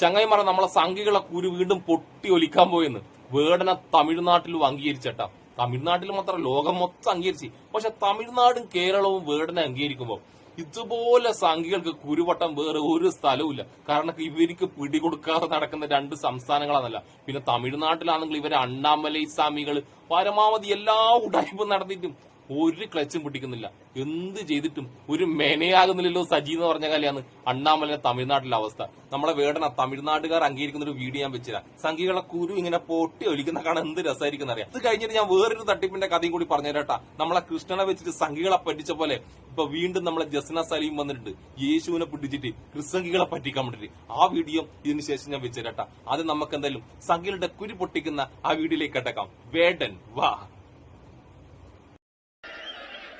ചങ്ങായിമാരെ നമ്മളെ സംഘികളെ കുരു വീണ്ടും പൊട്ടി ഒലിക്കാൻ പോയെന്ന്. വേടന തമിഴ്നാട്ടിലും അംഗീകരിച്ചട്ടാ. തമിഴ്നാട്ടിൽ മാത്രം ലോകം മൊത്തം അംഗീകരിച്ച്. പക്ഷെ തമിഴ്നാടും കേരളവും വേടനെ അംഗീകരിക്കുമ്പോൾ ഇതുപോലെ സംഘികൾക്ക് കുരുവട്ടം വേറെ ഒരു സ്ഥലവുമില്ല. കാരണം ഇവർക്ക് പിടികൊടുക്കാതെ നടക്കുന്ന രണ്ട് സംസ്ഥാനങ്ങളാണല്ല. പിന്നെ തമിഴ്നാട്ടിലാണെങ്കിൽ ഇവരെ അണ്ണാമലൈ സ്വാമികൾ പരമാവധി എല്ലാ ഉടായ്പും നടത്തിയിട്ടും ഒരു ക്ലച്ചും പിടിക്കുന്നില്ല എന്ത് ചെയ്തിട്ടും ഒരു മെനയാകുന്നില്ലല്ലോ സജി എന്ന് പറഞ്ഞ കാലിയാണ് അണ്ണാമലിന്റെ തമിഴ്നാട്ടിലെ അവസ്ഥ. നമ്മളെ വേടന തമിഴ്നാട്ടുകാർ അംഗീകരിക്കുന്ന ഒരു വീഡിയോ ഞാൻ വെച്ചില്ല സംഘികളെ കുരു ഇങ്ങനെ പൊട്ടി ഒലിക്കുന്ന കാണാൻ എന്ത് രസമായിരിക്കും അറിയാം ഇത് കഴിഞ്ഞിട്ട് ഞാൻ വേറൊരു തട്ടിപ്പിന്റെ കഥയും കൂടി പറഞ്ഞു തരാട്ടാ നമ്മളെ കൃഷ്ണനെ വെച്ചിട്ട് സംഘികളെ പറ്റിച്ച പോലെ ഇപ്പൊ വീണ്ടും നമ്മളെ ജസ്ന സലീം വന്നിട്ടുണ്ട്. യേശുവിനെ പിടിച്ചിട്ട് ക്രിസ്സംഗികളെ പറ്റിക്കാൻ വേണ്ടിട്ട്. ആ വീഡിയോ ഇതിനു ശേഷം ഞാൻ വെച്ചു തരാട്ടാ അത് നമുക്ക് എന്തായാലും സംഘികളുടെ കുരു പൊട്ടിക്കുന്ന ആ വീഡിയോയിലേക്ക് കട്ടക്കാം വേടൻ വാ.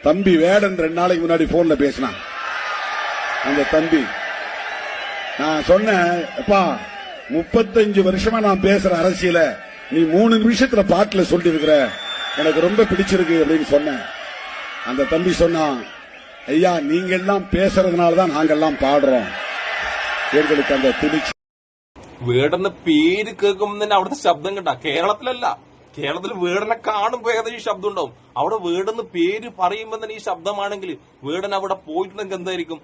தம்பி வேடன் ரெண்டு நாளைக்கு முன்னாடி போன்ல பேசினான் அந்த தம்பி நான் சொன்னேன் அப்பா முப்பத்தஞ்சு வருஷமா நான் பேசுற அரசியல நீ மூணு நிமிஷத்துல பாட்டுல சொல்லி இருக்கிற எனக்கு ரொம்ப பிடிச்சிருக்கு அப்படின்னு சொன்னேன் அந்த தம்பி சொன்னான் ஐயா நீங்க எல்லாம் பேசுறதுனால தான் நாங்கெல்லாம் பாடுறோம் எங்களுக்கு அந்த துணிச்சு വേടെന്ന പേര് കേൾക്കുമ്പോൾ തന്നെ അവിടുത്തെ ശബ്ദം കണ്ട കേരളത്തിലല്ല കേരളത്തിൽ വേടനെ കാണുമ്പോ ഏകദേശം ഈ ശബ്ദം ഉണ്ടാവും. അവിടെ വേടെന്ന് പേര് പറയുമ്പോൾ തന്നെ ഈ ശബ്ദമാണെങ്കിൽ വേടൻ അവിടെ പോയിട്ടുണ്ടെങ്കിൽ എന്തായിരിക്കും?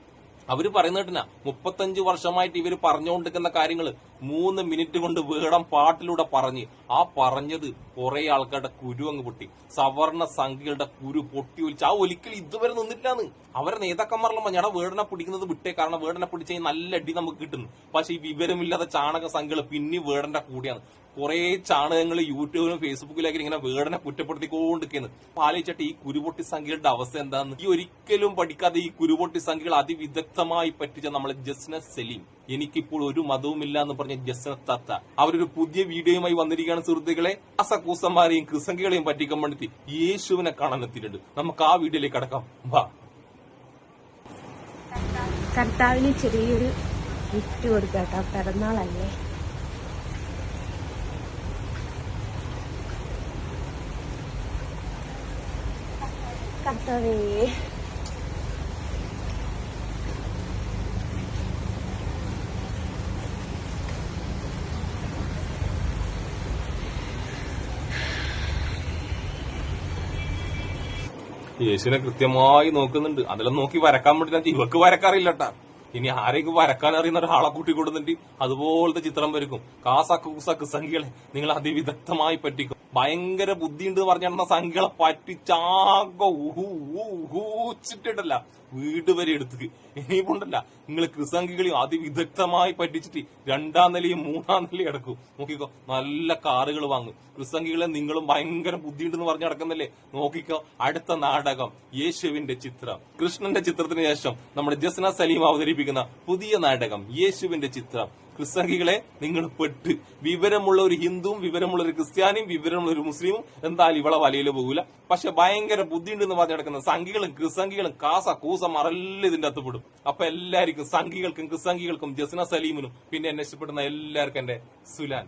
അവർ പറയുന്ന കേട്ടാ മുപ്പത്തഞ്ച് വർഷമായിട്ട് ഇവർ പറഞ്ഞുകൊണ്ടിരിക്കുന്ന കാര്യങ്ങൾ മൂന്ന് മിനിറ്റ് കൊണ്ട് വേടം പാട്ടിലൂടെ പറഞ്ഞ്. ആ പറഞ്ഞത് കുറെ ആൾക്കാരുടെ കുരു അങ്ങ് പൊട്ടി. സവർണ സംഖ്യകളുടെ കുരു പൊട്ടി ഒലിച്ച്. ആ ഒലിക്കൽ ഇതുവരെ നിന്നിട്ടില്ലാന്ന്. അവരെ നേതാക്കന്മാരെല്ലാം ഞാൻ വേടനെ പിടിക്കുന്നത് വിട്ടേ. കാരണം വേടനെ പിടിച്ച് നല്ല അടി നമുക്ക് കിട്ടുന്നു. പക്ഷെ ഈ വിവരമില്ലാത്ത ചാണക സംഖ്യകൾ പിന്നെ വേടന്റെ കൂടിയാണ്. കുറെ ചാണകങ്ങൾ യൂട്യൂബിലും ഫേസ്ബുക്കിലൊക്കെ ഇങ്ങനെ വേടനെ കുറ്റപ്പെടുത്തിക്കൊണ്ടിരിക്കുന്നു പാലിച്ചിട്ട് ഈ കുരുപൊട്ടി സംഖ്യകളുടെ അവസ്ഥ എന്താണെന്ന് ഈ ഒരിക്കലും പഠിക്കാതെ ഈ കുരുപൊട്ടി സംഖ്യകൾ അതിവിദഗ്ധമായി പറ്റിച്ച നമ്മളെ ജസ്ന സലീം. എനിക്കിപ്പോൾ ഒരു മതവുമില്ല എന്ന് പറഞ്ഞ ജസ്ന തത്ത അവരൊരു പുതിയ വീഡിയോയുമായി വന്നിരിക്കുകയാണ് സുഹൃത്തുക്കളെ. അസക്കൂസന്മാരെയും ക്രിസംഖികളെയും പറ്റിക്കാൻ വേണ്ടി യേശുവിനെ കാണാൻ എത്തിയിട്ടുണ്ട്. നമുക്ക് ആ വീഡിയോയിലേക്ക് കടക്കാം. വാ. കർത്താവിന് ചെറിയൊരു ഗിഫ്റ്റ് കൊടുക്കാം കേട്ടോ പിറന്നാളല്ലേ? കർത്താവേ യേശുവിനെ കൃത്യമായി നോക്കുന്നുണ്ട്. അതെല്ലാം നോക്കി വരക്കാൻ വേണ്ടി ഇവക്ക് വരക്കാറില്ല ഇനി ആരെയൊക്കെ വരക്കാൻ അറിയുന്ന ഒരാളെ കൂട്ടി കൊടുത്തിട്ട് അതുപോലത്തെ ചിത്രം വരക്കും കാസക്കൂസക്ക് കുസക്ക് സംഖ്യകളെ നിങ്ങൾ അതിവിദഗ്ധമായി ഭയങ്കര ബുദ്ധിയുണ്ട് എന്ന് പറഞ്ഞ സംഖ്യകളെ പറ്റിച്ചാകെ ഊഹൂച്ചിട്ടിട്ടല്ല. വീട് വരെ എടുത്ത് ഇനിയിപ്പോണ്ടല്ല നിങ്ങൾ കൃസംഖികളെയും അതിവിദഗ്ധമായി പറ്റിച്ചിട്ട് രണ്ടാം നിലയും മൂന്നാം നിലയും അടക്കും നോക്കിക്കോ നല്ല കാറുകൾ വാങ്ങും. കൃസംഖികളെ നിങ്ങളും ഭയങ്കര ബുദ്ധിയുണ്ടെന്ന് പറഞ്ഞ് നടക്കുന്നല്ലേ? നോക്കിക്കോ അടുത്ത നാടകം യേശുവിന്റെ ചിത്രം. കൃഷ്ണന്റെ ചിത്രത്തിന് ശേഷം നമ്മുടെ ജസ്ന സലീം അവതരിപ്പിക്കുന്ന പുതിയ നാടകം യേശുവിന്റെ ചിത്രം. ക്രിസ്തംഗികളെ നിങ്ങൾ പെട്ട്. വിവരമുള്ള ഒരു ഹിന്ദുവും വിവരമുള്ള ഒരു ക്രിസ്ത്യാനിയും വിവരമുള്ള ഒരു മുസ്ലിമും എന്തായാലും ഇവളെ വലയിൽ പോകൂല. പക്ഷെ ഭയങ്കര ബുദ്ധിയുണ്ടെന്ന് പറഞ്ഞു നടക്കുന്ന സംഘികളും ക്രിസംഗികളും കാസ കൂസ മറല്ല ഇതിന്റെ അകത്ത് പെടും. അപ്പൊ എല്ലാവർക്കും സംഘികൾക്കും ക്രിസംഗികൾക്കും ജസ്ന സലീമിനും പിന്നെ എന്നെ ഇഷ്ടപ്പെടുന്ന എല്ലാവർക്കും എന്റെ സുലാൻ.